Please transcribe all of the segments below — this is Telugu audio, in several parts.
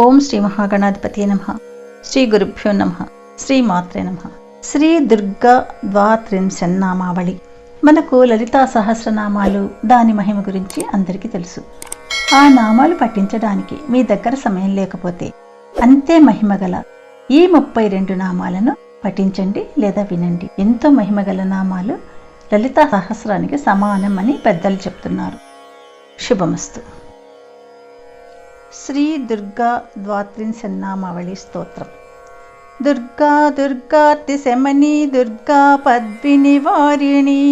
ఓం శ్రీ మహాగణాధిపతి నమ. శ్రీ గురుభ్యో నమ. శ్రీ మాత్రే నమ. శ్రీ దుర్గా ద్వాత్రింశన్నామావళి మనకు లలితా సహస్రనామాలు దాని మహిమ గురించి అందరికీ తెలుసు. ఆ నామాలు పఠించడానికి మీ దగ్గర సమయం లేకపోతే అంతే మహిమగల ఈ ముప్పై రెండు నామాలను పఠించండి లేదా వినండి. ఎంతో మహిమగల నామాలు లలితా సహస్రానికి సమానం అని పెద్దలు చెప్తున్నారు. శుభమస్తు. శ్రీ దుర్గా ద్వాత్రింశన్నామావళి స్తోత్రం. దుర్గా దుర్గాతి శమని దుర్గా పద్మిని వారిణి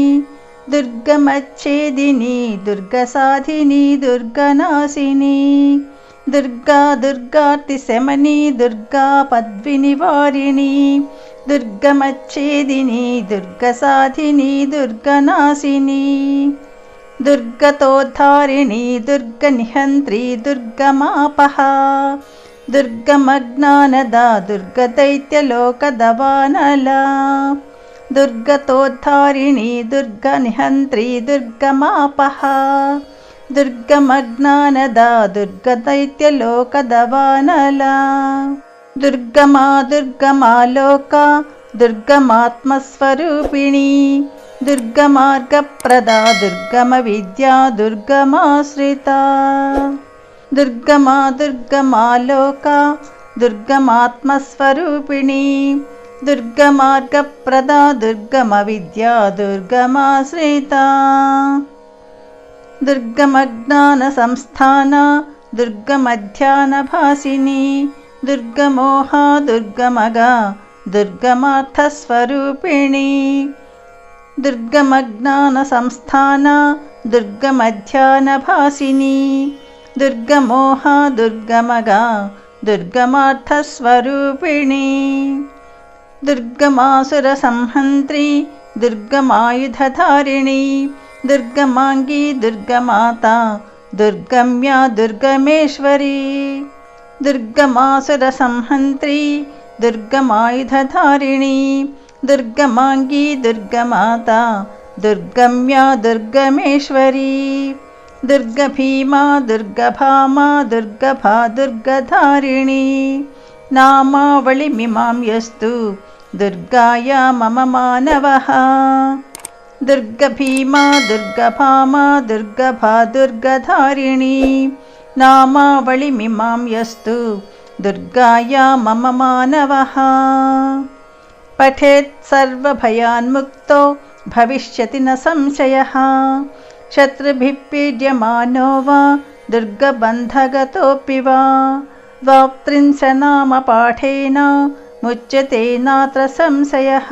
దుర్గమచ్చేదిని దుర్గ సాధిని దుర్గనాశిని దుర్గా దుర్గాతి శమని దుర్గా పద్మిని వారిణి దుర్గమచ్చేదిని దుర్గ సాధిని దుర్గనాశిని దుర్గతోద్ధారిణి దుర్గనిహంత్రి దుర్గమాపహ దుర్గమజ్ఞానద దుర్గదైత్యలోకదవానల దుర్గతోద్ధారిణి దుర్గనిహంత్రి దుర్గమాపహ దుర్గమజ్ఞానద దుర్గదైత్యలోకదవానల దుర్గమా దుర్గమాలోక దుర్గమాత్మస్వరూపిణి दुर्गमार्गप्रदा दुर्गमविद्या दुर्गमाश्रिता। दुर्गमा दुर्गमालोका दुर्गमात्मस्वरूपिणी। दुर्गमार्गप्रदा दुर्गमविद्या दुर्गमाश्रिता। दुर्गमज्ञानसंस्थाना दुर्गमध्यानभासिनी। दुर्गमोहा दुर्गमगा दुर्गमार्थस्वरूपिणी। दुर्गमज्ञानसंस्थाना दुर्गमध्यानभासिनी दुर्गमोहा दुर्गमगा दुर्गमार्थस्वरूपिणी दुर्गमासुरसंहन्त्री दुर्गमायुधधारिणी दुर्गमाङ्गी दुर्गमाता दुर्गम्या दुर्गमेश्वरी दुर्गमासुरसंहन्त्री दुर्गमायुधधारिणी दुर्गमाङ्गी दुर्गमाता दुर्गम्या दुर्गमेश्वरी। दुर्गभीमा दुर्गभामा दुर्गभा दुर्गधारिणी। नामावलिमिमां यस्तु दुर्गाया मम मानवः। दुर्गभीमा दुर्गभामा दुर्गभा दुर्गधारिणी। नामावलिमिमां यस्तु दुर्गाया मम मानवः। पठेत् सर्वभयान्मुक्तो भविष्यति न संशयः शत्रुभिः पीड्यमानो वा दुर्गबन्धगतोऽपि वा द्वात्रिंशनामपाठेन मुच्यते नात्र संशयः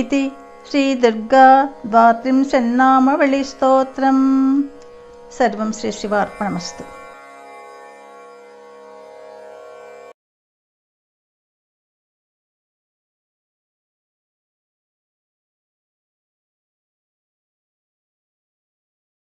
इति श्रीदुर्गा द्वात्रिंशन्नामवलिस्तोत्रम् सर्वं श्रीशिवार्पणमस्तु